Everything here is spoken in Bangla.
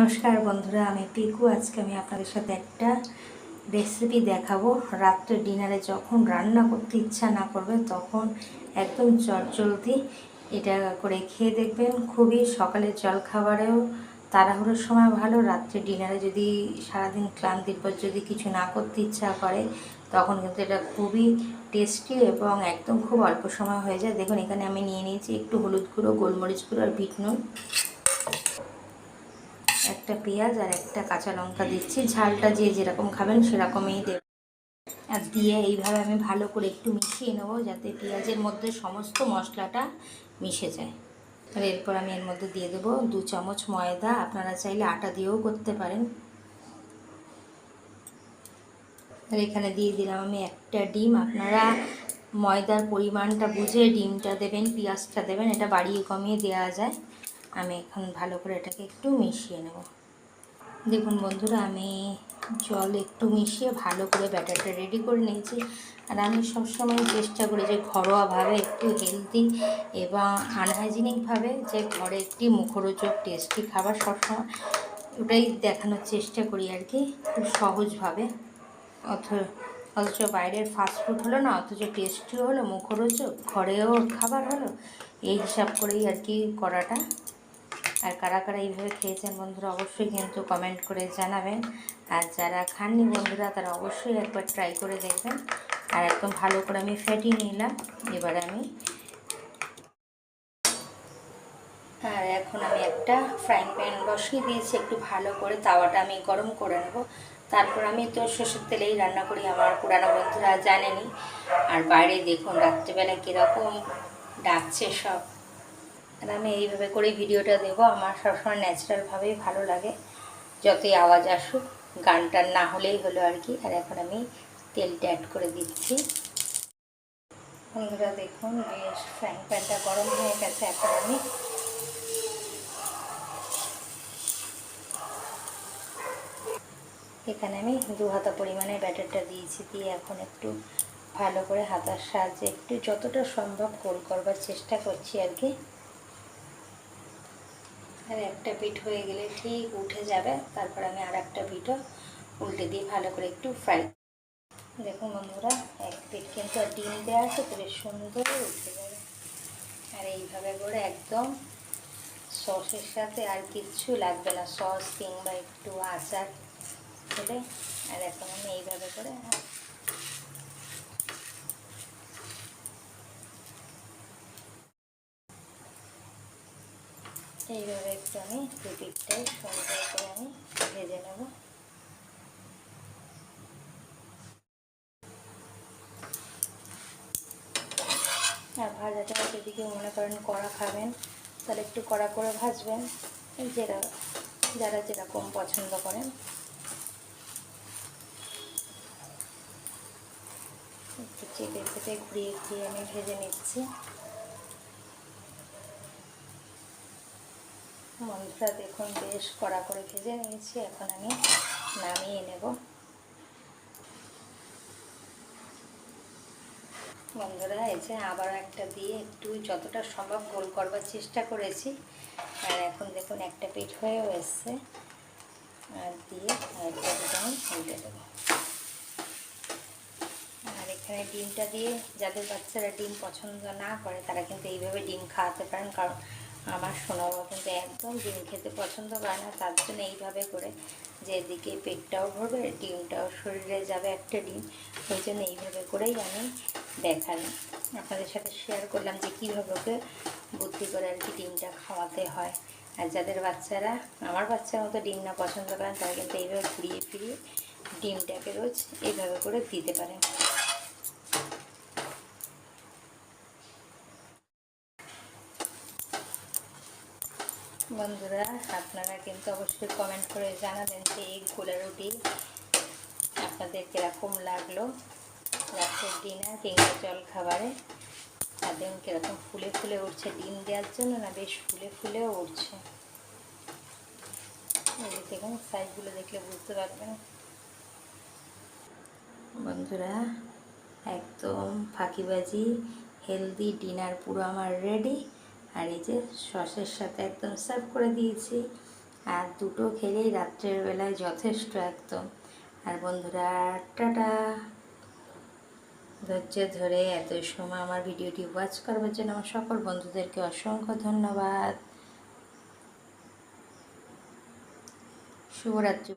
নমস্কার বন্ধুরা, আমি পিকু আজকে আমি আপনাদের সাথে একটা রেসিপি দেখাবো। রাত্রে ডিনারে যখন রান্না করতে ইচ্ছা না করবে, তখন একদম চটজলদি এটা করে খেয়ে দেখবেন। খুবই সকালের জল খাবারেও তাড়াহুড়োর সময় ভালো। রাত্রে ডিনারে যদি সারাদিন ক্লান্তির পর যদি কিছু না করতে ইচ্ছা করে, তখন কিন্তু এটা খুবই টেস্টি এবং একদম খুব অল্প সময় হয়ে যায়। দেখুন, এখানে আমি নিয়ে নিয়েছি একটু হলুদ গুঁড়ো, গোলমরিচ গুঁড়ো আর বিট নুন। একটা পেঁয়াজ আর একটা কাঁচা লঙ্কা দিচ্ছি। ঝালটা যে যেরকম খাবেন সেরকমই দেব। আর দিয়ে এইভাবে আমি ভালো করে একটু মিশিয়ে নেব যাতে পেঁয়াজের মধ্যে সমস্ত মশলাটা মিশে যায়। আর এরপর আমি এর মধ্যে দিয়ে দেবো দু চামচ ময়দা। আপনারা চাইলে আটা দিয়েও করতে পারেন। আর এখানে দিয়ে দিলাম আমি একটা ডিম। আপনারা ময়দার পরিমাণটা বুঝে ডিমটা দেবেন, পেঁয়াজটা দেবেন, এটা বাড়িয়ে কমিয়ে দেওয়া যায়। আমি এখন ভালো করে এটাকে একটু মিশিয়ে নেব। দেখুন বন্ধুরা, আমি জল একটু মিশিয়ে ভালো করে ব্যাটারটা রেডি করে নিয়েছি। আর আমি সবসময় চেষ্টা করি যে ঘরোয়াভাবে একটু হেলদি এবং আনহাইজিনিকভাবে যে ঘরে একটি মুখরোচক টেস্টি খাবার সবসময় ওটাই দেখানোর চেষ্টা করি আর কি, খুব সহজভাবে। অথ, অথচ বাইরের ফাস্টফুড হলো না, অথচ টেস্টিও হলো, মুখরোচক, ঘরেও খাবার হলো, এই হিসাব করেই আর কি করাটা আর কারা কারা এইভাবে খেয়েছেন বন্ধুরা অবশ্যই কিন্তু কমেন্ট করে জানাবেন। আর যারা খাননি বন্ধুরা, তারা অবশ্যই একবার ট্রাই করে দেখবেন। আর একদম ভালো করে আমি ফেটিয়ে নিলাম, এবারে আমি আর এখন আমি একটা ফ্রাইং প্যান বসিয়ে দিয়েছি, একটু ভালো করে তাওয়াটা আমি গরম করে নেব। তারপর আমি তো সর্ষের তেলেই রান্না করি, আমার পুরানো বন্ধুরা জানেনি। আর বাইরে দেখুন, রাত্রিবেলা কীরকম ডাকছে সব। আর আমি এইভাবে করেই ভিডিওটা দেবো। আমার সবসময় ন্যাচারালভাবেই ভালো লাগে। যতই আওয়াজ আসুক গানটার না হলেই হলো আর কি। আর এখন আমি তেলটা অ্যাড করে দিচ্ছি। বন্ধুরা দেখুন, বেশ ফ্রাইং প্যানটা গরম হয়ে গেছে এখন আমি। এখানে আমি দু হাতা পরিমাণে ব্যাটারটা দিয়েছি। দিয়ে এখন একটু ভালো করে হাতার সাহায্যে একটু যতটা সম্ভব গোল করবার চেষ্টা করছি আর কি। আর একটা পিঠ হয়ে গেলে ঠিক উঠে যাবে। তারপর আমি আর একটা পিঠও উল্টে দিয়ে ভালো করে একটু ফ্রাই দেখুন বন্ধুরা, এক পিঠ কিন্তু আর ডিম দেওয়া আছে তো বেশ সুন্দর উঠে যাবে। আর এইভাবে করে একদম সসের সাথে আর কিচ্ছু লাগবে না, সস কিংবা একটু আচার হলে আর এখন আমি এইভাবে করে এইভাবে একটু আমি দু পিঠটাই সুন্দর করে আমি ভেজে নেব। আর ভাজাটা যদি মনে করেন কড়া খাবেন, তাহলে একটু কড়া করে ভাজবেন যেটা যারা যেরকম পছন্দ করেন। একটু চেপে চেপে ঘুরিয়ে ঘুরিয়ে আমি ভেজে নিচ্ছি। মশলা দেখুন, বেশ কড়া করে ভেজে নিয়েছি। এখন আমি নামিয়ে নেব। বন্ধুরা, এই যে আবার একটা দিয়ে একটু যতটা সম্ভব গোল করবার চেষ্টা করেছি। আর এখন দেখুন, একটা পিঠ হয়েও এসছে। আর দিয়ে আরেকটা উল্টে দেবো। আর এখানে ডিমটা দিয়ে, যাদের বাচ্চারা ডিম পছন্দ না করে, তারা কিন্তু এইভাবে ডিম খাওয়াতে পারেন। কারণ আমার সোনাবাবা কিন্তু একদম ডিম খেতে পছন্দ করে না, তার জন্য এইভাবে করে যে এদিকে পেটটাও ভরবে, ডিমটাও শরীরে যাবে একটা ডিম, ওই জন্য এইভাবে করেই আমি দেখালাম আপনাদের সাথে শেয়ার করলাম যে কীভাবে ওকে বুদ্ধি করে আর কি ডিমটা খাওয়াতে হয়। আর যাদের বাচ্চারা, আমার বাচ্চার মতো ডিম না পছন্দ করেন, তারা কিন্তু এইভাবে ঘুরিয়ে ফিরিয়ে ডিমটাকে রোজ এইভাবে করে দিতে পারেন বন্ধুরা, আপনারা কিন্তু অবশ্যই কমেন্ট করে জানাবেন যে এই গোলা রুটি আপনাদের কীরকম লাগল রাতের ডিনার কিংবা জল খাবারে দেখুন কীরকম ফুলে ফুলে উঠছে। ডিম দেওয়ার জন্য না বেশ ফুলে ফুলেও উঠছে। দেখুন সাইজগুলো দেখলে বুঝতে পারবেন। বন্ধুরা, একদম ফাঁকিবাজি হেলদি ডিনার পুরো আমার রেডি আর এই যে সসের সাথে একদম সার্ভ করে দিয়েছি। আর দুটো খেলেই রাত্রের বেলায় যথেষ্ট একদম। আর বন্ধুরা, টাটা! ধৈর্য ধরে এত সময় আমার ভিডিওটি ওয়াচ করবার জন্য আমার সকল বন্ধুদেরকে অসংখ্য ধন্যবাদ। শুভরাত্রি।